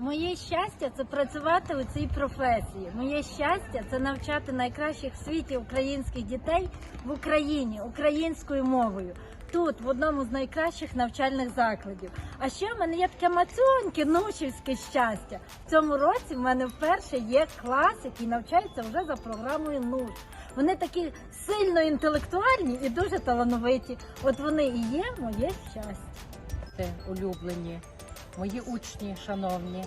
Моє щастя це працювати у цій професії. Моє щастя це навчати найкращих в світі українських дітей в Україні українською мовою. Тут, в одному з найкращих навчальних закладів. А ще в мене є таке мацьоньке нучівське щастя. В цьому році в мене вперше є клас, який навчається вже за програмою НУШ. Вони такі сильно інтелектуальні і дуже талановиті. От вони і є моє щастя. діти улюблені, мої учні шановні.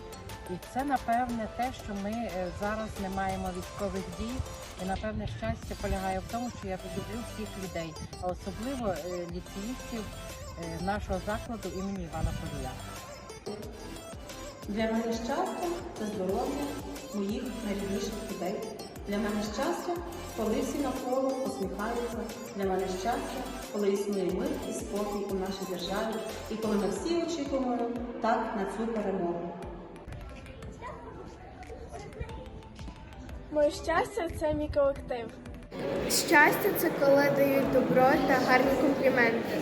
І це напевне те, що ми е, зараз не маємо військових дій. І напевне щастя полягає в тому, що я люблю всіх людей, а особливо е, ліцеїстів е, нашого закладу імені Івана Полія. Для мене щастя це здоров'я моїх найрідніших людей. Для мене щастя, коли всі навколо посміхаються. Для мене щастя, коли існує мир і спокій у нашій державі, і коли ми всі очікуємо так на цю перемогу. Моє щастя це мій колектив. Щастя це коли дають добро та гарні компліменти.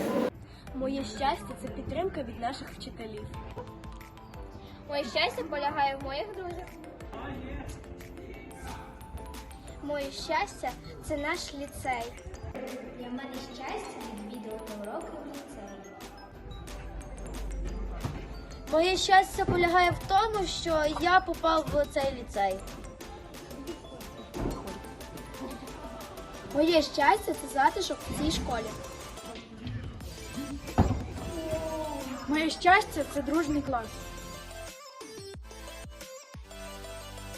Моє щастя це підтримка від наших вчителів. Моє щастя полягає в моїх друзях. Моє щастя це наш ліцей. Для мене щастя відвідувати уроки в ліцеї. Моє щастя полягає в тому, що я попав в цей ліцей. Моє щастя це затишок в цій школі. Моє щастя це дружній клас.